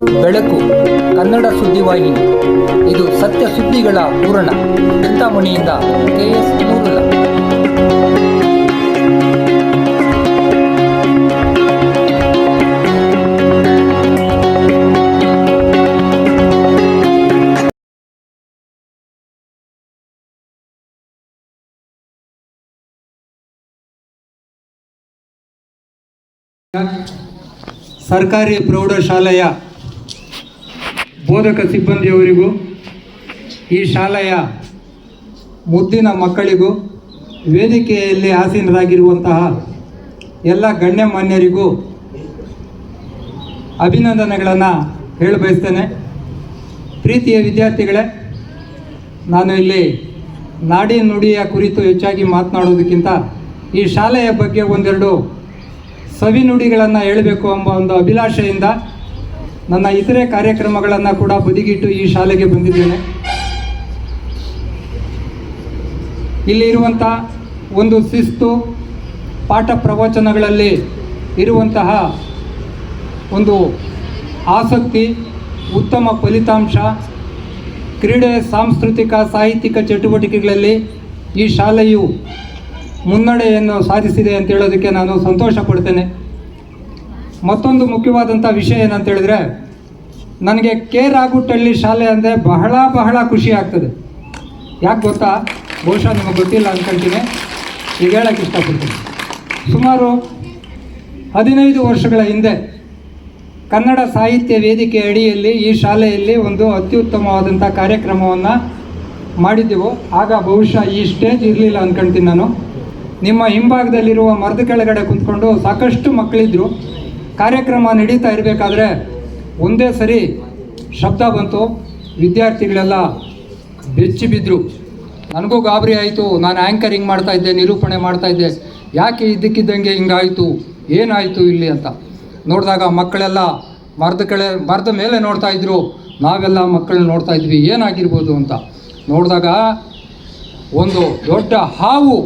ಬೆಳಕು ಕನ್ನಡ ಸುದ್ದಿವಾಹಿನಿ ಇದು ಸತ್ಯ ಸುದ್ದಿಗಳ ಪೂರಣ ಚಿಂತಾಮಣಿಯಿಂದ ಕೆಎಸ್ ನೂರುಲ್ಲ ಸರ್ಕಾರಿ ಪ್ರೌಢಶಾಲೆಯ ಬೋಧಕ ಸಿಬ್ಬಂದಿಯವರಿಗೂ, ಈ ಶಾಲೆಯ ಮುದ್ದಿನ ಮಕ್ಕಳಿಗೂ, ವೇದಿಕೆಯಲ್ಲಿ ಆಸೀನರಾಗಿರುವಂತಹ ಎಲ್ಲ ಗಣ್ಯಮಾನ್ಯರಿಗೂ ಅಭಿನಂದನೆಗಳನ್ನು ಹೇಳಬಯಸ್ತೇನೆ ಪ್ರೀತಿಯ ವಿದ್ಯಾರ್ಥಿಗಳೇ, ನಾನು ಇಲ್ಲಿ ನಾಡಿ ನುಡಿಯ ಕುರಿತು ಹೆಚ್ಚಾಗಿ ಮಾತನಾಡೋದಕ್ಕಿಂತ ಈ ಶಾಲೆಯ ಬಗ್ಗೆ ಒಂದೆರಡು ಸವಿನುಡಿಗಳನ್ನು ಹೇಳಬೇಕು ಎಂಬ ಒಂದು ಅಭಿಲಾಷೆಯಿಂದ ನನ್ನ ಇತರೆ ಕಾರ್ಯಕ್ರಮಗಳನ್ನು ಕೂಡ ಬದಿಗಿಟ್ಟು ಈ ಶಾಲೆಗೆ ಬಂದಿದ್ದೇನೆ. ಇಲ್ಲಿ ಇರುವಂಥ ಒಂದು ಶಿಸ್ತು ಪಾಠ ಪ್ರವಚನಗಳಲ್ಲಿ ಇರುವಂತಹ ಒಂದು ಆಸಕ್ತಿ, ಉತ್ತಮ ಫಲಿತಾಂಶ, ಕ್ರೀಡೆ, ಸಾಂಸ್ಕೃತಿಕ, ಸಾಹಿತ್ಯಿಕ ಚಟುವಟಿಕೆಗಳಲ್ಲಿ ಈ ಶಾಲೆಯು ಮುನ್ನಡೆಯನ್ನು ಸಾಧಿಸಿದೆ ಅಂತ ಹೇಳೋದಕ್ಕೆ ನಾನು ಸಂತೋಷ ಪಡ್ತೇನೆ ಮತ್ತೊಂದು ಮುಖ್ಯವಾದಂಥ ವಿಷಯ ಏನಂತ ಹೇಳಿದ್ರೆ, ನನಗೆ ಕೆ ರಾಗುಟ್ಟಳ್ಳಿ ಶಾಲೆ ಅಂದರೆ ಬಹಳ ಬಹಳ ಖುಷಿ ಆಗ್ತದೆ. ಯಾಕೆ ಗೊತ್ತಾ? ಬಹುಶಃ ನಿಮಗೆ ಗೊತ್ತಿಲ್ಲ ಅಂದ್ಕೊಳ್ತೀನಿ ಈಗ ಹೇಳಕ್ಕೆ ಇಷ್ಟಪಡ್ತೀನಿ. ಸುಮಾರು ಹದಿನೈದು ವರ್ಷಗಳ ಹಿಂದೆ ಕನ್ನಡ ಸಾಹಿತ್ಯ ವೇದಿಕೆ ಅಡಿಯಲ್ಲಿ ಈ ಶಾಲೆಯಲ್ಲಿ ಒಂದು ಅತ್ಯುತ್ತಮವಾದಂಥ ಕಾರ್ಯಕ್ರಮವನ್ನು ಮಾಡಿದ್ದೆವು. ಆಗ ಬಹುಶಃ ಈ ಸ್ಟೇಜ್ ಇರಲಿಲ್ಲ ಅಂದ್ಕೊಳ್ತೀನಿ ನಾನು. ನಿಮ್ಮ ಹಿಂಭಾಗದಲ್ಲಿರುವ ಮರದ ಕೆಳಗಡೆ ಕುಂತ್ಕೊಂಡು ಸಾಕಷ್ಟು ಮಕ್ಕಳಿದ್ರು. ಕಾರ್ಯಕ್ರಮ ನಡೀತಾ ಇರಬೇಕಾದ್ರೆ ಒಂದೇ ಸರಿ ಶಬ್ದ ಬಂತು, ವಿದ್ಯಾರ್ಥಿಗಳೆಲ್ಲ ಬೆಚ್ಚಿ ಬಿದ್ದರು ನನಗೂ ಗಾಬರಿ ಆಯಿತು, ನಾನು ಆ್ಯಂಕರಿಂಗ್ ಮಾಡ್ತಾ ಇದ್ದೆ, ನಿರೂಪಣೆ ಮಾಡ್ತಾ ಇದ್ದೆ. ಯಾಕೆ ಇದ್ದಕ್ಕಿದ್ದಂಗೆ ಹಿಂಗಾಯಿತು? ಏನಾಯಿತು ಇಲ್ಲಿ ಅಂತ. ನೋಡಿದಾಗ ಮಕ್ಕಳೆಲ್ಲ ಮರದ ಕಡೆ ಮರದ ಮೇಲೆ ನೋಡ್ತಾ ಇದ್ರು. ನಾವೆಲ್ಲ ಮಕ್ಕಳನ್ನ ನೋಡ್ತಾ ಇದ್ವಿ. ಏನಾಗಿರ್ಬೋದು ಅಂತ. ನೋಡಿದಾಗ ಒಂದು ದೊಡ್ಡ ಹಾವು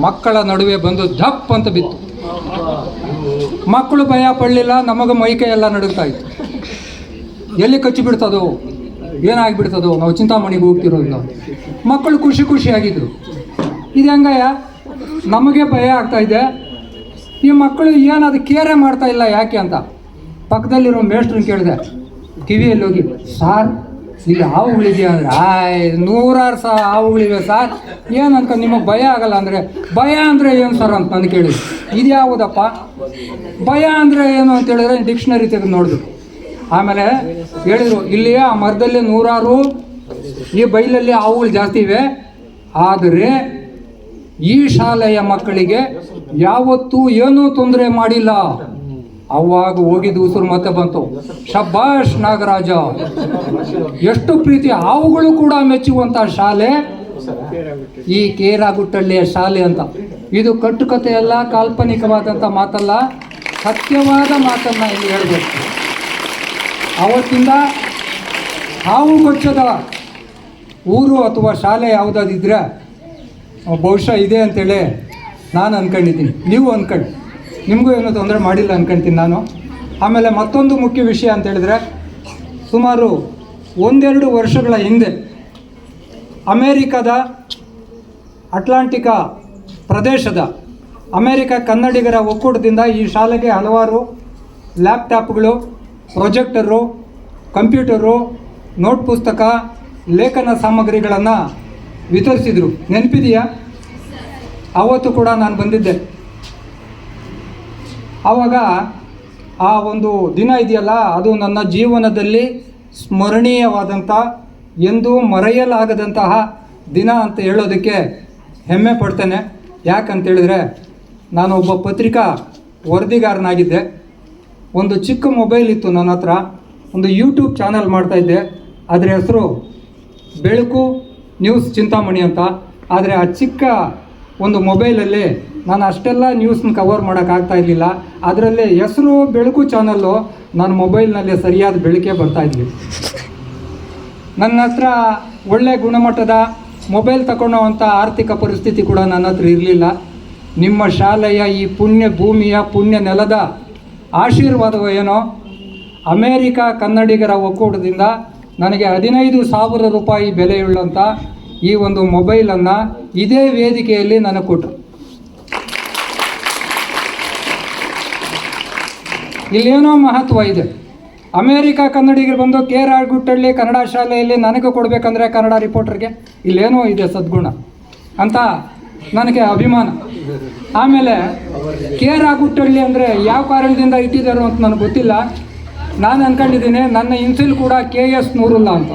ಮಕ್ಕಳ ನಡುವೆ ಬಂದು ಧಪ್ ಅಂತ ಬಿತ್ತು. ಮಕ್ಕಳು ಭಯ ಪಡಲಿಲ್ಲ, ನಮಗೆ ಮೈಕೈ ಎಲ್ಲ ನಡುಗ್ತಾ ಇತ್ತು. ಎಲ್ಲಿ ಕಚ್ಚಿ ಬಿಡ್ತದೋ, ಏನಾಗ್ಬಿಡ್ತದೋ, ನಾವು ಚಿಂತಾಮಣಿಗೆ ಹೋಗ್ತಿರೋದಿಲ್ಲ ಮಕ್ಕಳು ಖುಷಿ ಖುಷಿಯಾಗಿದ್ರು. ಇದು ಹೆಂಗಯ್ಯ? ನಮಗೆ ಭಯ ಆಗ್ತಾ ಇದೆ. ಈ ಮಕ್ಕಳು ಏನು ಅದು ಕೇರೆ ಮಾಡ್ತಾ ಇಲ್ಲ ಯಾಕೆ ಅಂತ. ಪಕ್ಕದಲ್ಲಿರೋ ಮೇಷ್ಟ್ರನ್ನ ಕೇಳಿದೆ, ಕಿವಿಯಲ್ಲಿ ಹೋಗಿ, ಸಾರ್ ಇಲ್ಲಿ, ಹಾವುಗಳಿದೆಯಾ ಅಂದರೆ? ಆಯ್ ನೂರಾರು ಸಹ ಹಾವುಗಳಿವೆ ಸರ್. ಏನು ಅನ್ಕ ನಿಮಗೆ ಭಯ ಆಗಲ್ಲ ಅಂದರೆ, ಭಯ ಅಂದರೆ ಏನು ಸರ್ ಅಂತ ನಾನು ಕೇಳಿದೆ ಇದು ಯಾವುದಪ್ಪ? ಭಯ ಅಂದರೆ ಏನು ಅಂತ ಹೇಳಿದ್ರೆ ಡಿಕ್ಷನರಿ ತೆಗೆದು ನೋಡಿದ್ರು ಆಮೇಲೆ ಹೇಳಿದರು ಇಲ್ಲಿ ಆ ಮರದಲ್ಲಿ ನೂರಾರು, ಈ ಬೈಲಲ್ಲಿ ಹಾವುಗಳು ಜಾಸ್ತಿ ಇವೆ. ಆದರೆ ಈ ಶಾಲೆಯ ಮಕ್ಕಳಿಗೆ ಯಾವತ್ತೂ ಏನೂ ತೊಂದರೆ ಮಾಡಿಲ್ಲ. ಅವಾಗ ಹೋಗಿದ್ದು ಉಸಿರು ಮತ್ತೆ ಬಂತು. ಶಬ್ಬಾಷ್ ನಾಗರಾಜ. ಎಷ್ಟು ಪ್ರೀತಿ. ಹಾವುಗಳು ಕೂಡ ಮೆಚ್ಚುವಂಥ ಶಾಲೆ. ಈ ಕೇರಾಗುಟ್ಟಳ್ಳಿಯ ಶಾಲೆ ಅಂತ. ಇದು ಕಟ್ಟುಕತೆ ಅಲ್ಲ ಕಾಲ್ಪನಿಕವಾದಂಥ ಮಾತಲ್ಲ, ಸತ್ಯವಾದ ಮಾತನ್ನ ಇಲ್ಲಿ ಹೇಳಬೇಕು. ಅವತ್ತಿಂದ ಹಾವು ಕೊಚ್ಚದ ಊರು ಅಥವಾ ಶಾಲೆ ಯಾವುದಾದಿದ್ರೆ ಬಹುಶಃ ಇದೆ ಅಂತೇಳಿ ನಾನು ಅಂದ್ಕೊಂಡಿದ್ದೀನಿ ನೀವು ಅಂದ್ಕೊಳ್ಳಿ ನಿಮಗೂ ಏನೂ ತೊಂದರೆ ಮಾಡಿಲ್ಲ ಅಂದ್ಕೊಳ್ತೀನಿ ನಾನು. ಆಮೇಲೆ ಮತ್ತೊಂದು ಮುಖ್ಯ ವಿಷಯ ಅಂತ ಹೇಳಿದ್ರೆ, ಸುಮಾರು ಒಂದೆರಡು ವರ್ಷಗಳ ಹಿಂದೆ ಅಮೇರಿಕದ ಅಟ್ಲಾಂಟಿಕಾ ಪ್ರದೇಶದ ಅಮೇರಿಕ ಕನ್ನಡಿಗರ ಒಕ್ಕೂಟದಿಂದ ಈ ಶಾಲೆಗೆ ಹಲವಾರು ಲ್ಯಾಪ್ಟಾಪ್ಗಳು, ಪ್ರೊಜೆಕ್ಟರು, ಕಂಪ್ಯೂಟರು, ನೋಟ್ ಪುಸ್ತಕ, ಲೇಖನ ಸಾಮಗ್ರಿಗಳನ್ನು ವಿತರಿಸಿದರು. ನೆನಪಿದೆಯಾ? ಅವತ್ತು ಕೂಡ ನಾನು ಬಂದಿದ್ದೆ. ಆವಾಗ ಆ ಒಂದು ದಿನ ಇದೆಯಲ್ಲ, ಅದು ನನ್ನ ಜೀವನದಲ್ಲಿ ಸ್ಮರಣೀಯವಾದಂಥ, ಎಂದೂ ಮರೆಯಲಾಗದಂತಹ ದಿನ ಅಂತ ಹೇಳೋದಕ್ಕೆ ಹೆಮ್ಮೆ ಪಡ್ತೇನೆ. ಯಾಕಂತೇಳಿದರೆ, ನಾನು ಒಬ್ಬ ಪತ್ರಿಕಾ ವರದಿಗಾರನಾಗಿದ್ದೆ. ಒಂದು ಚಿಕ್ಕ ಮೊಬೈಲ್ ಇತ್ತು ನನ್ನ ಹತ್ರ. ಒಂದು ಯೂಟ್ಯೂಬ್ ಚಾನಲ್ ಮಾಡ್ತಾಯಿದ್ದೆ ಅದರ ಹೆಸರು ಬೆಳಕು ನ್ಯೂಸ್ ಚಿಂತಾಮಣಿ ಅಂತ. ಆದರೆ ಆ ಚಿಕ್ಕ ಒಂದು ಮೊಬೈಲಲ್ಲಿ ನಾನು ಅಷ್ಟೆಲ್ಲ ನ್ಯೂಸ್ನ ಕವರ್ ಮಾಡೋಕ್ಕಾಗ್ತಾ ಇರಲಿಲ್ಲ. ಅದರಲ್ಲಿ ಹೆಸರು, ಬೆಳಕು ಚಾನಲ್ಲು ನನ್ನ ಮೊಬೈಲ್ನಲ್ಲಿ ಸರಿಯಾದ ಬೆಳಕೆ ಬರ್ತಾ ಇದ್ವಿ ನನ್ನ ಹತ್ರ ಒಳ್ಳೆ ಗುಣಮಟ್ಟದ ಮೊಬೈಲ್ ತಗೊಳ್ಳೋವಂಥ ಆರ್ಥಿಕ ಪರಿಸ್ಥಿತಿ ಕೂಡ ನನ್ನ ಹತ್ರ ಇರಲಿಲ್ಲ. ನಿಮ್ಮ ಶಾಲೆಯ ಈ ಪುಣ್ಯ ಭೂಮಿಯ ಪುಣ್ಯ ನೆಲದ ಆಶೀರ್ವಾದವೋ ಏನೋ, ಅಮೇರಿಕಾ ಕನ್ನಡಿಗರ ಒಕ್ಕೂಟದಿಂದ ನನಗೆ ಹದಿನೈದು ಸಾವಿರ ರೂಪಾಯಿ ಬೆಲೆಯುಳ್ಳಂಥ ಈ ಒಂದು ಮೊಬೈಲನ್ನು ಇದೇ ವೇದಿಕೆಯಲ್ಲಿ ನನಗೆ ಕೊಟ್ಟರು ಇಲ್ಲೇನೋ ಮಹತ್ವ ಇದೆ. ಅಮೇರಿಕ ಕನ್ನಡಿಗರು ಬಂದು ಕೆ ಗುಟ್ಟಳ್ಳಿ ಕನ್ನಡ ಶಾಲೆಯಲ್ಲಿ ನನಗೆ ಕೊಡಬೇಕಂದ್ರೆ ಕನ್ನಡ ರಿಪೋರ್ಟರ್ಗೆ ಇಲ್ಲೇನೋ ಇದೆ ಸದ್ಗುಣ. ಅಂತ ನನಗೆ ಅಭಿಮಾನ. ಆಮೇಲೆ ಕೆ ಗುಟ್ಟಳ್ಳಿ ಅಂದರೆ ಯಾವ ಕಾರಣದಿಂದ ಇಟ್ಟಿದ್ದಾರೋ ಅಂತ ನನಗೆ ಗೊತ್ತಿಲ್ಲ. ನಾನು ಅಂದ್ಕೊಂಡಿದ್ದೀನಿ ನನ್ನ ಇನ್ಸಿಲ್ ಕೂಡ ಕೆ ಎಸ್ ನೂರುಲ್ಲ ಅಂತ.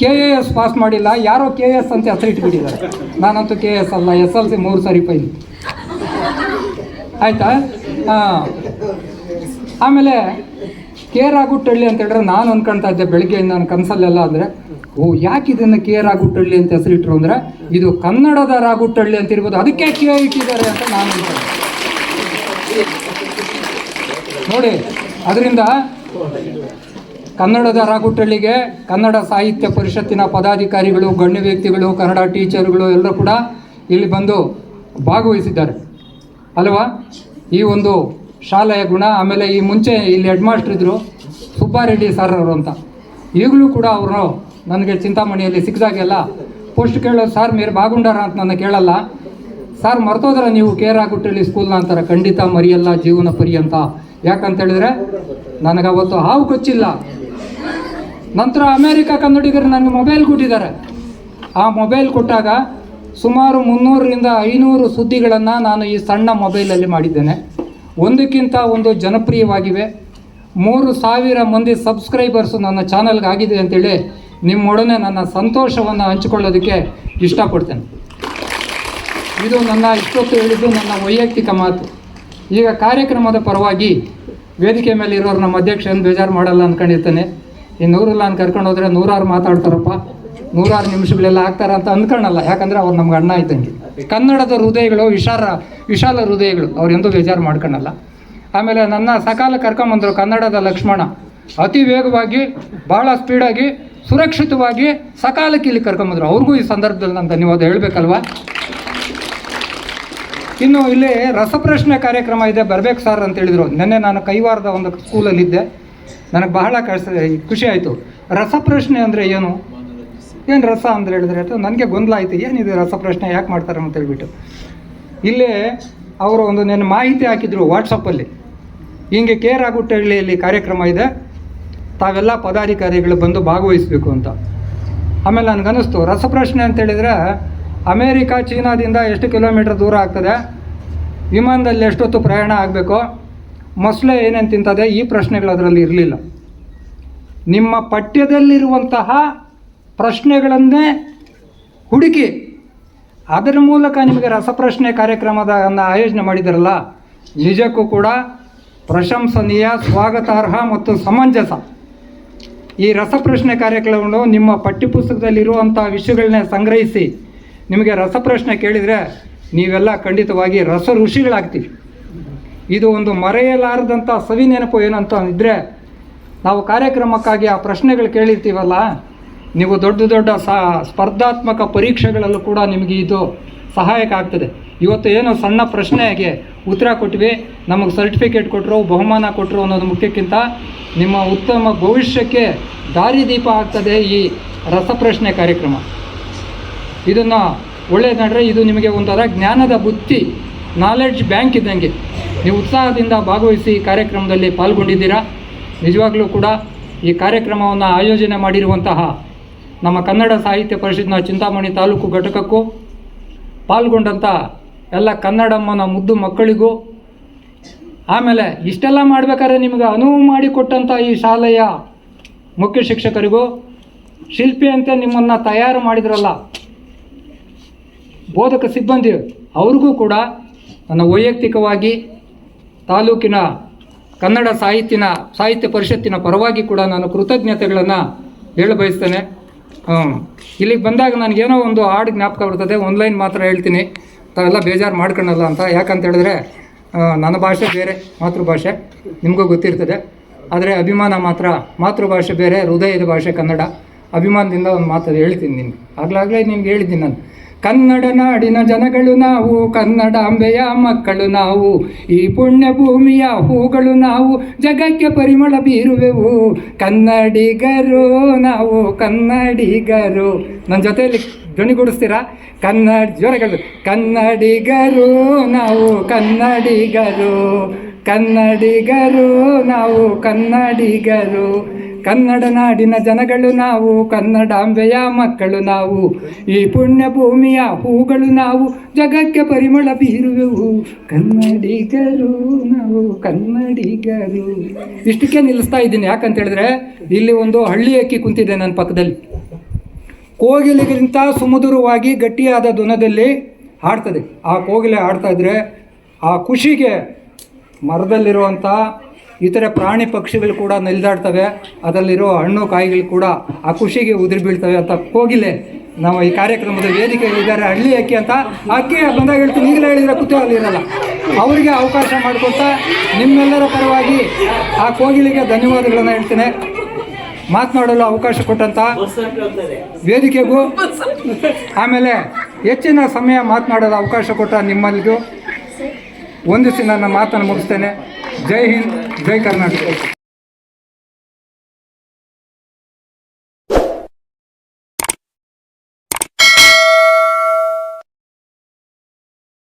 ಕೆ ಎ ಎಸ್ ಪಾಸ್ ಮಾಡಿಲ್ಲ. ಯಾರೋ ಕೆ ಎಸ್ ಅಂತ ಹೆಸರು ಇಟ್ಬಿಟ್ಟಿದ್ದಾರೆ. ನಾನಂತೂ ಕೆ ಎಸ್ ಅಲ್ಲ. ಎಸ್ ಎಲ್ ಸಿ ಮೂರು ಸಾರಿ ಪೈ ಆಯಿತಾ? ಹಾಂ. ಆಮೇಲೆ ಕೇರ್ ಆಗುಟ್ಟಳ್ಳಿ ಅಂತ ಹೇಳಿದ್ರೆ ನಾನು ಅನ್ಕೊಳ್ತಾ ಇದ್ದೆ ಬೆಳಗ್ಗೆಯಿಂದ ನನ್ನ ಕನಸಲ್ಲೆಲ್ಲ ಅಂದರೆ, ಓ, ಯಾಕೆ ಇದನ್ನು ಕೇರ್ ಆಗುಟ್ಟಳ್ಳಿ ಅಂತ ಹೆಸರಿಟ್ರು ಅಂದರೆ, ಇದು ಕನ್ನಡದ ರಾಗುಟ್ಟಳ್ಳಿ ಅಂತ ಇರ್ಬೋದು. ಅದಕ್ಕೆ ಕೆ ಇಟ್ಟಿದ್ದಾರೆ ಅಂತ ನಾನು ನೋಡಿ, ಅದರಿಂದ ಕನ್ನಡದ ರಾಗುಟ್ಟಳ್ಳಿಗೆ ಕನ್ನಡ ಸಾಹಿತ್ಯ ಪರಿಷತ್ತಿನ ಪದಾಧಿಕಾರಿಗಳು, ಗಣ್ಯ ವ್ಯಕ್ತಿಗಳು, ಕನ್ನಡ ಟೀಚರ್ಗಳು ಎಲ್ಲರೂ ಕೂಡ ಇಲ್ಲಿ ಬಂದು ಭಾಗವಹಿಸಿದ್ದಾರೆ. ಅಲ್ವಾ? ಈ ಒಂದು ಶಾಲೆಯ ಗುಣ, ಆಮೇಲೆ ಈ ಮುಂಚೆ ಇಲ್ಲಿ ಹೆಡ್ ಮಾಸ್ಟರ್ ಇದ್ದರು ಸುಬ್ಬಾರೆಡ್ಡಿ ಸರ್ ಅವರು ಅಂತ. ಈಗಲೂ ಕೂಡ ಅವರು ನನಗೆ ಚಿಂತಾಮಣಿಯಲ್ಲಿ ಸಿಕ್ಕಿದಾಗೆಲ್ಲ ಪೋಸ್ಟ್ ಕೇಳೋದು ಸರ್ ಮೇರೆ ಬಾಗುಂಡಾರ ಅಂತ ನನ್ನ ಕೇಳಲ್ಲ. ಸರ್ ಮರ್ತೋದ್ರ ನೀವು ಕೇರ್ ಆಗುಟ್ಟಳ್ಳಿ ಸ್ಕೂಲ್ನ ಅಂತಾರೆ, ಖಂಡಿತ ಮರಿಯಲ್ಲ, ಜೀವನ ಪರ್ಯಂತ. ಯಾಕಂತ ಹೇಳಿದ್ರೆ ನನಗೆ ಅವತ್ತು ಹಾವು ಕೊಚ್ಚಿಲ್ಲ. ನಂತರ ಅಮೇರಿಕಾ ಕನ್ನಡಿಗರು ನನಗೆ ಮೊಬೈಲ್ ಕೊಟ್ಟಿದ್ದಾರೆ. ಆ ಮೊಬೈಲ್ ಕೊಟ್ಟಾಗ ಸುಮಾರು ಮುನ್ನೂರರಿಂದ ಐನೂರು ಸುದ್ದಿಗಳನ್ನು ನಾನು ಈ ಸಣ್ಣ ಮೊಬೈಲಲ್ಲಿ ಮಾಡಿದ್ದೇನೆ. ಒಂದಕ್ಕಿಂತ ಒಂದು ಜನಪ್ರಿಯವಾಗಿವೆ. ಮೂರು ಸಾವಿರ ಮಂದಿ ಸಬ್ಸ್ಕ್ರೈಬರ್ಸು ನನ್ನ ಚಾನಲ್ಗೆ ಆಗಿದೆ ಅಂತೇಳಿ ನಿಮ್ಮೊಡನೆ ನನ್ನ ಸಂತೋಷವನ್ನು ಹಂಚಿಕೊಳ್ಳೋದಕ್ಕೆ ಇಷ್ಟಪಡ್ತೇನೆ. ಇದು ನನ್ನ ಇಷ್ಟೊತ್ತು ಹೇಳಿದ್ದು ನನ್ನ ವೈಯಕ್ತಿಕ ಮಾತು. ಈಗ ಕಾರ್ಯಕ್ರಮದ ಪರವಾಗಿ ವೇದಿಕೆ ಮೇಲೆ ಇರೋರು ನಮ್ಮ ಅಧ್ಯಕ್ಷ ಏನು ಬೇಜಾರು ಮಾಡಲ್ಲ ಅಂದ್ಕೊಂಡಿರ್ತಾನೆ ಈ ನೂರಲ್ಲ ನಾನು ಕರ್ಕೊಂಡು ಹೋದ್ರೆ ನೂರಾರು ಮಾತಾಡ್ತಾರಪ್ಪ. ನೂರಾರು ನಿಮಿಷಗಳೆಲ್ಲ ಆಗ್ತಾರ ಅಂತ ಅಂದ್ಕೊಳ್ಳಲ್ಲ ಯಾಕಂದ್ರೆ ಅವ್ರು ನಮ್ಗೆ ಅಣ್ಣ ಇದ್ದಂಗೆ ಕನ್ನಡದ ಹೃದಯಗಳು ವಿಶಾಲ ವಿಶಾಲ ಹೃದಯಗಳು, ಅವ್ರು ಎಂದೂ ಬೇಜಾರು ಮಾಡ್ಕೊಳಲ್ಲ ಆಮೇಲೆ ನನ್ನ ಸಕಾಲ ಕರ್ಕೊಂಬಂದರು ಕನ್ನಡದ ಲಕ್ಷ್ಮಣ. ಅತಿ ವೇಗವಾಗಿ ಭಾಳ ಸ್ಪೀಡಾಗಿ, ಸುರಕ್ಷಿತವಾಗಿ ಸಕಾಲಕ್ಕೆ ಇಲ್ಲಿ ಕರ್ಕೊಂಬಂದ್ರು. ಅವ್ರಿಗೂ ಈ ಸಂದರ್ಭದಲ್ಲಿ ನಾನು ಧನ್ಯವಾದ ಹೇಳಬೇಕಲ್ವಾ? ಇನ್ನು ಇಲ್ಲಿ ರಸಪ್ರಶ್ನೆ ಕಾರ್ಯಕ್ರಮ ಇದೆ, ಬರ್ಬೇಕು ಸರ್ ಅಂತ ಹೇಳಿದರು. ನಿನ್ನೆ ನಾನು ಕೈವಾರದ ಒಂದು ಸ್ಕೂಲಲ್ಲಿದ್ದೆ. ನನಗೆ ಬಹಳ ಕಷ್ಟ ಖುಷಿ ಆಯಿತು. ರಸಪ್ರಶ್ನೆ ಅಂದರೆ ಏನು? ಏನು ರಸ ಅಂದ್ರೆ ಹೇಳಿದ್ರೆ ಅಥವಾ ನನಗೆ ಗೊಂದಲ ಆಯಿತು. ಏನಿದೆ ರಸಪ್ರಶ್ನೆ? ಯಾಕೆ ಮಾಡ್ತಾರೆ ಅಂತ ಹೇಳಿಬಿಟ್ಟು. ಇಲ್ಲೇ ಅವರು ಒಂದು ನೆನ್ನೆ ಮಾಹಿತಿ ಹಾಕಿದ್ರು ವಾಟ್ಸಪ್ಪಲ್ಲಿ ಹಿಂಗೆ ಕೆ ರಾಗುಟ್ಟಹಳ್ಳಿಯಲ್ಲಿ ಕಾರ್ಯಕ್ರಮ ಇದೆ. ತಾವೆಲ್ಲ ಪದಾಧಿಕಾರಿಗಳು ಬಂದು ಭಾಗವಹಿಸಬೇಕು ಅಂತ. ಆಮೇಲೆ ನನಗನ್ನಿಸ್ತು, ರಸಪ್ರಶ್ನೆ ಅಂತ ಹೇಳಿದರೆ ಅಮೇರಿಕಾ ಚೀನಾದಿಂದ ಎಷ್ಟು ಕಿಲೋಮೀಟ್ರ್ ದೂರ ಆಗ್ತದೆ? ವಿಮಾನದಲ್ಲಿ ಎಷ್ಟೊತ್ತು ಪ್ರಯಾಣ ಆಗಬೇಕು? ಮೊಸಳೆ ಏನೇನು ತಿಂತದೆ ಈ ಪ್ರಶ್ನೆಗಳು ಅದರಲ್ಲಿ ಇರಲಿಲ್ಲ. ನಿಮ್ಮ ಪಠ್ಯದಲ್ಲಿರುವಂತಹ ಪ್ರಶ್ನೆಗಳನ್ನೇ ಹುಡುಕಿ, ಅದರ ಮೂಲಕ ನಿಮಗೆ ರಸಪ್ರಶ್ನೆ ಕಾರ್ಯಕ್ರಮದ ಆಯೋಜನೆ ಮಾಡಿದಾರಲ್ಲ, ನಿಜಕ್ಕೂ ಕೂಡ ಪ್ರಶಂಸನೀಯ, ಸ್ವಾಗತಾರ್ಹ ಮತ್ತು ಸಮಂಜಸ. ಈ ರಸಪ್ರಶ್ನೆ ಕಾರ್ಯಕ್ರಮಗಳು ನಿಮ್ಮ ಪಠ್ಯಪುಸ್ತಕದಲ್ಲಿರುವಂಥ ವಿಷಯಗಳನ್ನೇ ಸಂಗ್ರಹಿಸಿ, ನಿಮಗೆ ರಸಪ್ರಶ್ನೆ ಕೇಳಿದರೆ ನೀವೆಲ್ಲ ಖಂಡಿತವಾಗಿ ರಸ ಋಷಿಗಳಾಗ್ತೀವಿ ಇದು ಒಂದು ಮರೆಯಲಾರದಂಥ ಸವಿ ನೆನಪು ಏನಂತ ಇದ್ದರೆ ನಾವು ಕಾರ್ಯಕ್ರಮಕ್ಕಾಗಿ ಆ ಪ್ರಶ್ನೆಗಳು ಕೇಳಿರ್ತೀವಲ್ಲ, ನೀವು ದೊಡ್ಡ ದೊಡ್ಡ ಸ, ಸ್ಪರ್ಧಾತ್ಮಕ ಪರೀಕ್ಷೆಗಳಲ್ಲೂ ಕೂಡ ನಿಮಗೆ ಇದು ಸಹಾಯಕ ಆಗ್ತದೆ. ಇವತ್ತು ಏನು ಸಣ್ಣ ಪ್ರಶ್ನೆಗೆ ಉತ್ತರ ಕೊಟ್ವಿ, ನಮಗೆ ಸರ್ಟಿಫಿಕೇಟ್ ಕೊಟ್ಟರು ಬಹುಮಾನ ಕೊಟ್ಟರು ಅನ್ನೋದು ಮುಖ್ಯಕ್ಕಿಂತ ನಿಮ್ಮ ಉತ್ತಮ ಭವಿಷ್ಯಕ್ಕೆ ದಾರಿದೀಪ ಆಗ್ತದೆ ಈ ರಸಪ್ರಶ್ನೆ ಕಾರ್ಯಕ್ರಮ. ಇದನ್ನು ಒಳ್ಳೆಯದು ಇದು ನಿಮಗೆ ಒಂಥರ ಜ್ಞಾನದ ಬುತ್ತಿ ನಾಲೆಡ್ಜ್ ಬ್ಯಾಂಕ್ ಇದ್ದಂಗೆ. ನೀವು ಉತ್ಸಾಹದಿಂದ ಭಾಗವಹಿಸಿ ಈ ಕಾರ್ಯಕ್ರಮದಲ್ಲಿ ಪಾಲ್ಗೊಂಡಿದ್ದೀರಾ? ನಿಜವಾಗ್ಲೂ ಕೂಡ ಈ ಕಾರ್ಯಕ್ರಮವನ್ನು ಆಯೋಜನೆ ಮಾಡಿರುವಂತಹ ನಮ್ಮ ಕನ್ನಡ ಸಾಹಿತ್ಯ ಪರಿಷತ್ನ ಚಿಂತಾಮಣಿ ತಾಲೂಕು ಘಟಕಕ್ಕೂ ಪಾಲ್ಗೊಂಡಂಥ ಎಲ್ಲ ಕನ್ನಡಮ್ಮನ ಮುದ್ದು ಮಕ್ಕಳಿಗೂ, ಆಮೇಲೆ ಇಷ್ಟೆಲ್ಲ ಮಾಡಬೇಕಾದ್ರೆ ನಿಮಗೆ ಅನುವು ಮಾಡಿಕೊಟ್ಟಂಥ ಈ ಶಾಲೆಯ ಮುಖ್ಯ ಶಿಕ್ಷಕರಿಗೂ ಶಿಲ್ಪಿ ಅಂತ ನಿಮ್ಮನ್ನು ತಯಾರು ಮಾಡಿದ್ರಲ್ಲ, ಬೋಧಕ ಸಿಬ್ಬಂದಿ ಅವ್ರಿಗೂ ಕೂಡ ನನ್ನ ವೈಯಕ್ತಿಕವಾಗಿ ತಾಲೂಕಿನ ಕನ್ನಡ ಸಾಹಿತ್ಯನ, ಸಾಹಿತ್ಯ ಪರಿಷತ್ತಿನ ಪರವಾಗಿ ಕೂಡ ನಾನು ಕೃತಜ್ಞತೆಗಳನ್ನು ಹೇಳ ಬಯಸ್ತೇನೆ. ಇಲ್ಲಿಗೆ ಬಂದಾಗ ನನಗೇನೋ ಒಂದು ಹಾಡು ಜ್ಞಾಪಕ ಬರ್ತದೆ ಆನ್ಲೈನ್ ಮಾತ್ರ ಹೇಳ್ತೀನಿ. ತಾವೆಲ್ಲ ಬೇಜಾರು ಮಾಡ್ಕೊಳಲ್ಲ ಅಂತ. ಯಾಕಂತ ಹೇಳಿದ್ರೆ ನನ್ನ ಭಾಷೆ ಬೇರೆ, ಮಾತೃಭಾಷೆ. ನಿಮಗೂ ಗೊತ್ತಿರ್ತದೆ. ಆದರೆ ಅಭಿಮಾನ ಮಾತ್ರ, ಮಾತೃಭಾಷೆ ಬೇರೆ, ಹೃದಯದ ಭಾಷೆ ಕನ್ನಡ. ಅಭಿಮಾನದಿಂದ ಒಂದು ಮಾತು ಹೇಳ್ತೀನಿ ನಿಮಗೆ. ಆಗಲಾಗಲೇ ನಿಮ್ಗೆ ಹೇಳಿದ್ದೀನಿ ನಾನು. ಕನ್ನಡ ನಾಡಿನ ಜನಗಳು ನಾವು, ಕನ್ನಡಾಂಬೆಯ ಮಕ್ಕಳು ನಾವು, ಈ ಪುಣ್ಯ ಭೂಮಿಯ ಹೂಗಳು ನಾವು, ಜಗಕ್ಕೆ ಪರಿಮಳ ಬೀರುವೆವು. ಕನ್ನಡಿಗರು ನಾವು, ಕನ್ನಡಿಗರು. ನನ್ನ ಜೊತೆಯಲ್ಲಿ ಧ್ವನಿಗೂಡಿಸ್ತೀರಾ ಕನ್ನಡ ಜ್ವರಗಳು ಕನ್ನಡಿಗರು ನಾವು, ಕನ್ನಡಿಗರು. ಕನ್ನಡಿಗರು ನಾವು, ಕನ್ನಡಿಗರು. ಕನ್ನಡ ನಾಡಿನ ಜನಗಳು ನಾವು, ಕನ್ನಡಾಂಬೆಯ ಮಕ್ಕಳು ನಾವು, ಈ ಪುಣ್ಯ ಭೂಮಿಯ ಹೂಗಳು ನಾವು, ಜಗಕ್ಕೆ ಪರಿಮಳ ಬೀರುವೆವು ಕನ್ನಡಿಗರು ನಾವು, ಕನ್ನಡಿಗರು. ಇಷ್ಟಕ್ಕೆ ನಿಲ್ಲಿಸ್ತಾ ಇದ್ದೀನಿ. ಯಾಕಂತ ಹೇಳಿದ್ರೆ ಇಲ್ಲಿ ಒಂದು ಹಳ್ಳಿ ಅಕ್ಕಿ ಕುಂತಿದೆ ನನ್ನ ಪಕ್ಕದಲ್ಲಿ. ಕೋಗಿಲೆಗಿಂತ ಸುಮಧುರವಾಗಿ ಗಟ್ಟಿಯಾದ ಧ್ವನದಲ್ಲಿ ಹಾಡ್ತದೆ ಆ ಕೋಗಿಲೆ ಹಾಡ್ತಾ ಇದ್ರೆ, ಆ ಖುಷಿಗೆ ಮರದಲ್ಲಿರುವಂಥ ಇತರೆ ಪ್ರಾಣಿ ಪಕ್ಷಿಗಳು ಕೂಡ ನಿಲ್ದಾಡ್ತವೆ. ಅದರಲ್ಲಿರೋ ಹಣ್ಣು ಕಾಯಿಗಳು ಕೂಡ ಆ ಖುಷಿಗೆ ಉದುರಿ ಬೀಳ್ತವೆ ಅಂತ ಕೋಗಿಲೆ ನಾವು ಈ ಕಾರ್ಯಕ್ರಮದ ವೇದಿಕೆಯಲ್ಲಿದ್ದಾರೆ ಹಳ್ಳಿ ಅಕ್ಕಿ ಅಂತ ಅಕ್ಕಿ ಬಂದಾಗ ಹೇಳ್ತೀನಿ. ಈಗಲೇ ಹೇಳಿದ್ರೆ ಕುತೂಹಲ ಇರಲ್ಲ. ಅವರಿಗೆ ಅವಕಾಶ ಮಾಡಿಕೊಡ್ತಾ ನಿಮ್ಮೆಲ್ಲರ ಪರವಾಗಿ ಆ ಕೋಗಿಲಿಗೆ ಧನ್ಯವಾದಗಳನ್ನು ಹೇಳ್ತೇನೆ. ಮಾತನಾಡಲು ಅವಕಾಶ ಕೊಟ್ಟಂತ ವೇದಿಕೆಗೂ ಆಮೇಲೆ ಹೆಚ್ಚಿನ ಸಮಯ ಮಾತನಾಡಲು ಅವಕಾಶ ಕೊಟ್ಟ ನಿಮ್ಮಲ್ಲಿಗೂ. ಒಂದಿಸಿ ನನ್ನ ಮಾತನ್ನು ಮುಗಿಸ್ತೇನೆ. जय हिंद जय कर्नाटक।